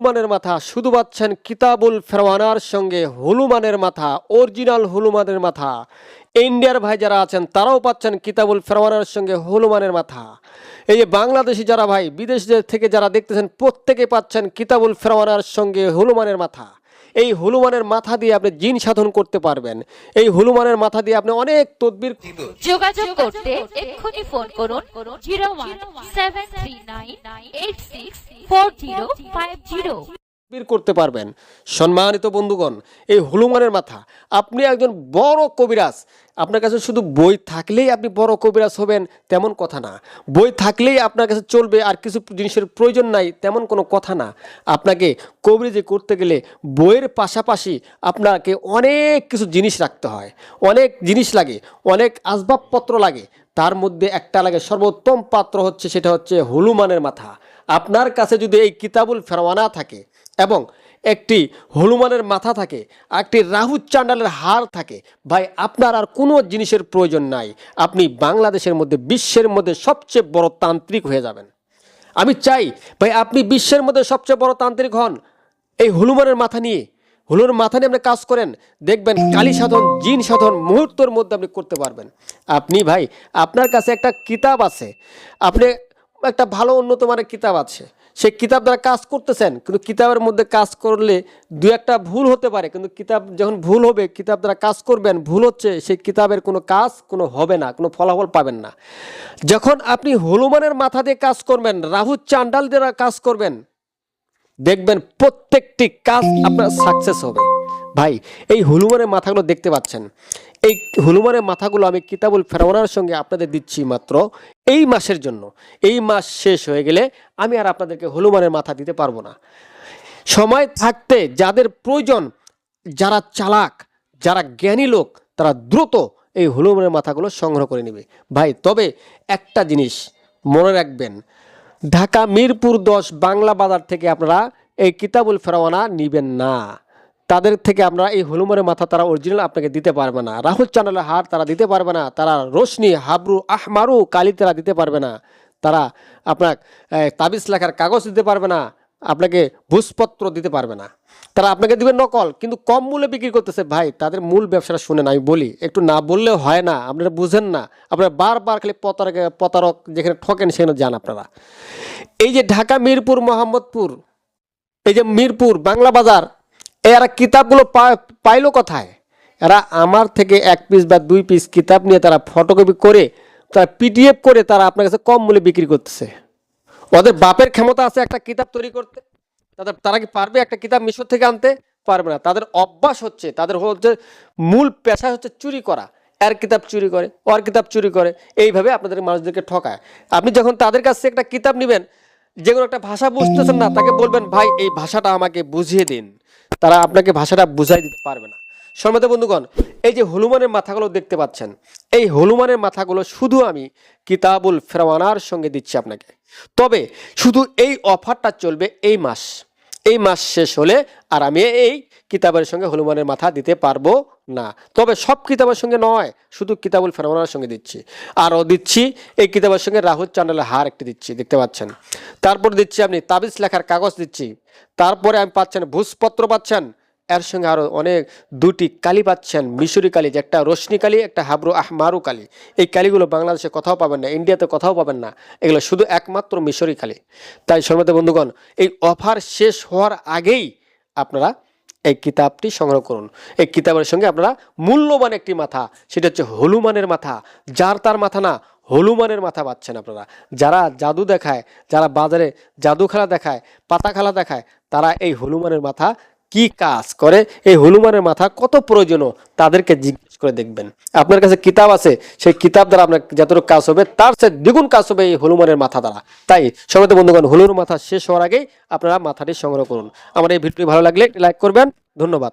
হনুমানের মাথা, শুধু পাচ্ছেন কিতাবুল ফেরওয়ানার সঙ্গে হনুমানের মাথা, অরিজিনাল হনুমানের মাথা। ইন্ডিয়ার ভাই যারা আছেন, তারাও পাচ্ছেন কিতাবুল ফেরওয়ানার সঙ্গে হনুমানের মাথা। এই যে বাংলাদেশি যারা ভাই, বিদেশ থেকে যারা দেখতেছেন, প্রত্যেকে পাচ্ছেন কিতাবুল ফেরওয়ানার সঙ্গে হনুমানের মাথা। এই হনুমানের মাথা দিয়ে আপনি জিন সাধন করতে পারবেন। এই হনুমানের মাথা দিয়ে আপনি অনেক তদবির যোগাযোগ করতে এক্ষুনি ফোন করুন জিরো বের করতে পারবেন। সম্মানিত বন্ধুগণ, এই হনুমানের মাথা। আপনি একজন বড় কবিরাজ। আপনার কাছে শুধু বই থাকলেই আপনি বড় কবিরাজ হবেন তেমন কথা না। বই থাকলেই আপনার কাছে চলবে আর কিছু জিনিসের প্রয়োজন নাই তেমন কোনো কথা না। আপনাকে কবিরাজি করতে গেলে বইয়ের পাশাপাশি আপনাকে অনেক কিছু জিনিস রাখতে হয়। অনেক জিনিস লাগে, অনেক আসবাবপত্র লাগে। তার মধ্যে একটা লাগে সর্বোত্তম পাত্র হচ্ছে, সেটা হচ্ছে হনুমানের মাথা। আপনার কাছে যদি এই কিতাবুল ফেরওয়ানা থাকে এবং একটি হনুমানের মাথা থাকে একটি রাহু চান্ডালের হার থাকে। ভাই, আপনার আর কোনো জিনিসের প্রয়োজন নাই। আপনি বাংলাদেশের মধ্যে, বিশ্বের মধ্যে সবচেয়ে বড় তান্ত্রিক হয়ে যাবেন। আমি চাই, ভাই, আপনি বিশ্বের মধ্যে সবচেয়ে বড় তান্ত্রিক হন। এই হনুমানের মাথা নিয়ে হলুর মাথা নিয়ে আপনি কাজ করেন। দেখবেন কালী সাধন, জিন সাধন মুহূর্তের মধ্যে আপনি করতে পারবেন। আপনি, ভাই, আপনার কাছে একটা কিতাব আছে। আপনি একটা ভালো উন্নত মানের কিতাব আছে। সেই কিতাব দ্বারা কাজ করতেছেন, কিন্তু কিতাবের মধ্যে কাজ করলে দু একটা ভুল হতে পারে, কিন্তু কিতাব যখন ভুল হবে, কিতাব দ্বারা কাজ করবেন, ভুল হচ্ছে, সেই কিতাবের কোনো কাজ, কোনো হবে না, কোনো ফলাফল পাবেন না। যখন আপনি হনুমানের মাথা দিয়ে কাজ করবেন, রাহু চান্ডাল দ্বারা কাজ করবেন, দেখবেন প্রত্যেকটি কাজ আপনার সাকসেস হবে। ভাই, এই হনুমানের মাথাগুলো দেখতে পাচ্ছেন? এই হনুমানের মাথাগুলো আমি কিতাবুল ফেরাওয়ানার সঙ্গে আপনাদের দিচ্ছি মাত্র এই মাসের জন্য। এই মাস শেষ হয়ে গেলে আমি আর আপনাদেরকে হনুমানের মাথা দিতে পারব না। সময় থাকতে যাদের প্রয়োজন, যারা চালাক, যারা জ্ঞানী লোক, তারা দ্রুত এই হনুমানের মাথাগুলো সংগ্রহ করে নেবে। ভাই, তবে একটা জিনিস মনে রাখবেন, ঢাকা মিরপুর দশ বাংলা বাজার থেকে আপনারা এই কিতাবুল ফেরাওয়ানা নিবেন না। তাদের থেকে আপনারা এই হলুমানের মাথা তারা অরিজিনাল আপনাকে দিতে পারবে না। রাহুল চ্যানেলের হার তারা দিতে পারবে না। তারা রোশনি, হাবরু, আহমারু, কালি তারা দিতে পারবে না। তারা আপনার তাবিজ লেখার কাগজ দিতে পারবে না। আপনাকে ভূষপত্র দিতে পারবে না। তারা আপনাকে দিবে নকল, কিন্তু কম মূল্যে বিক্রি করতেছে। ভাই, তাদের মূল ব্যবসাটা শুনেন, আমি বলি, একটু না বললেও হয় না, আপনারা বুঝেন না। আপনারা বারবার খালি প্রতারক প্রতারক যেখানে ঠকেন সেখানে যান আপনারা। এই যে ঢাকা মিরপুর, মোহাম্মদপুর, এই যে মিরপুর, বাংলা বাজার এরা কিতাবগুলো পাইলো কোথায়? এরা আমার থেকে এক পিস বা দুই পিস কিতাব নিয়ে তারা ফটোকপি করে, তারা পিডিএফ করে তারা আপনার কাছে কম মূল্যে বিক্রি করতেছে। ওদের বাপের ক্ষমতা আছে একটা কিতাব তৈরি করতে। তাদের, তারা কি পারবে একটা কিতাব মিশর থেকে আনতে? পারবে না। তাদের অভ্যাস হচ্ছে, তাদের হচ্ছে মূল পেশা হচ্ছে চুরি করা। এর কিতাব চুরি করে, ওর কিতাব চুরি করে। এইভাবে আপনাদের মানুষদেরকে ঠকায়। আপনি যখন তাদের কাছে একটা কিতাব নেবেন, যে কোনো একটা ভাষা বুঝতেছেন না, তাকে বলবেন, ভাই, এই ভাষাটা আমাকে বুঝিয়ে দিন। তারা আপনাকে ভাষাটা বুঝাই দিতে পারবে না। সম্মত বন্ধুগণ, এই যে হনুমানের মাথাগুলো দেখতে পাচ্ছেন, এই হনুমানের মাথাগুলো শুধু আমি কিতাবুল ফেরওয়ানার সঙ্গে দিচ্ছি আপনাকে। তবে শুধু এই অফারটা চলবে এই মাস। এই মাস শেষ হলে আর আমি এই কিতাবের সঙ্গে হনুমানের মাথা দিতে পারব না। তবে সব কিতাবের সঙ্গে নয়, শুধু কিতাবুল ফেরমানার সঙ্গে দিচ্ছি। আরও দিচ্ছি, এই কিতাবের সঙ্গে রাহুল চান্ডালের হার একটি দিচ্ছি, দেখতে পাচ্ছেন। তারপর দিচ্ছি আপনি তাবিজ লেখার কাগজ দিচ্ছি। তারপরে আমি পাচ্ছেন ভূষপত্র পাচ্ছেন। এর সঙ্গে আরও অনেক দুটি কালি পাচ্ছেন। মিশরি কালি, যে একটা রশ্মি কালি, একটা হাবরু আহমারু কালি। এই কালিগুলো বাংলাদেশে কোথাও পাবেন না, ইন্ডিয়াতে কোথাও পাবেন না। এগুলো শুধু একমাত্র মিশরি কালি। তাই সর্বদা বন্ধুগণ, এই অফার শেষ হওয়ার আগেই আপনারা এই কিতাবটি সংগ্রহ করুন। এই কিতাবের সঙ্গে আপনারা মূল্যবান একটি মাথা, সেটা হচ্ছে হনুমানের মাথা। যার তার মাথা না, হনুমানের মাথা পাচ্ছেন আপনারা। যারা জাদু দেখায়, যারা বাজারে জাদু খেলা দেখায়, পাতা খেলা দেখায়, তারা এই হনুমানের মাথা কি কাজ করে, এই হনুমানের মাথা কত প্রয়োজনীয় তাদেরকে জিজ্ঞেস করে দেখবেন। আপনার কাছে কিতাব আছে, সেই কিতাব দ্বারা আপনার যতটুকু কাজ হবে, তার সে দ্বিগুণ কাজ হবে এই হনুমানের মাথা দ্বারা। তাই সবাই বন্ধুগণ হলুর মাথা শেষ হওয়ার আগেই আপনারা মাথাটি সংগ্রহ করুন। আমার এই ভিডিওটি ভালো লাগলে লাইক করবেন। ধন্যবাদ।